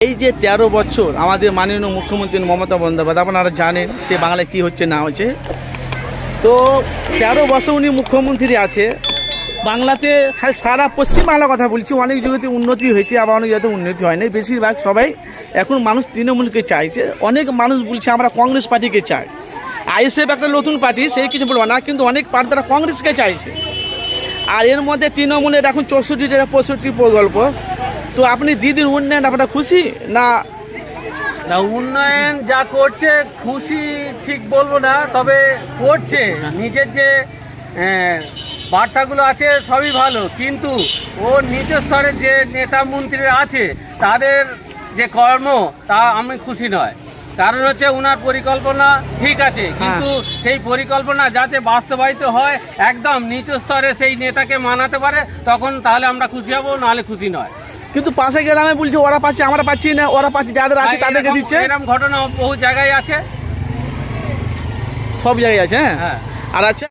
এই যে তেরো বছর আমাদের মাননীয় মুখ্যমন্ত্রী মমতা বন্দ্যোপাধ্যায়, আপনারা জানেন সে বাংলায় কী হচ্ছে না হচ্ছে। তো তেরো বছর উনি মুখ্যমন্ত্রী আছে, বাংলাতে খালি সারা পশ্চিমবাংলার কথা বলছি, অনেক জায়গাতে উন্নতি হয়েছে, আবার অনেক জায়গাতে উন্নতি হয়নি বেশিরভাগ সবাই এখন মানুষ তৃণমূলকে চাইছে। অনেক মানুষ বলছে আমরা কংগ্রেস পার্টিকে চাই। আইএসএফ একটা নতুন পার্টি সেই কিছু বলব না, কিন্তু অনেক পার্টি তারা কংগ্রেসকে চাইছে। আর এর মধ্যে তৃণমূলের এখন চৌষট্টি থেকে পঁয়ষট্টি প্রকল্প। তো আপনি দিদির উন্নয়ন, আপনারা খুশি? না? না, উন্নয়ন যা করছে, খুশি ঠিক বলব না, তবে করছে। নিজের যে বার্তাগুলো আছে, সবই ভালো। কিন্তু ও নিচের স্তরে যে নেতা মন্ত্রীরা আছে, তাদের যে কর্ম, তা আমি খুশি নয়। কারণ হচ্ছে ওনার পরিকল্পনা ঠিক আছে কিন্তু সেই পরিকল্পনা যাতে বাস্তবায়িত হয় একদম নিচু স্তরে সেই নেতাকে মানাতে পারে তখন তাহলে আমরা খুশি হব নাহলে খুশি নয়। কিন্তু পাশে গ্রামে বলছে ওরা পাচ্ছে আমরা পাচ্ছি না ওরা পাচ্ছে যাদের আছে তাদেরকে দিচ্ছে। এরকম ঘটনা বহু জায়গায় আছে। সব জায়গায় আছে হ্যাঁ। হ্যাঁ। আর আচ্ছা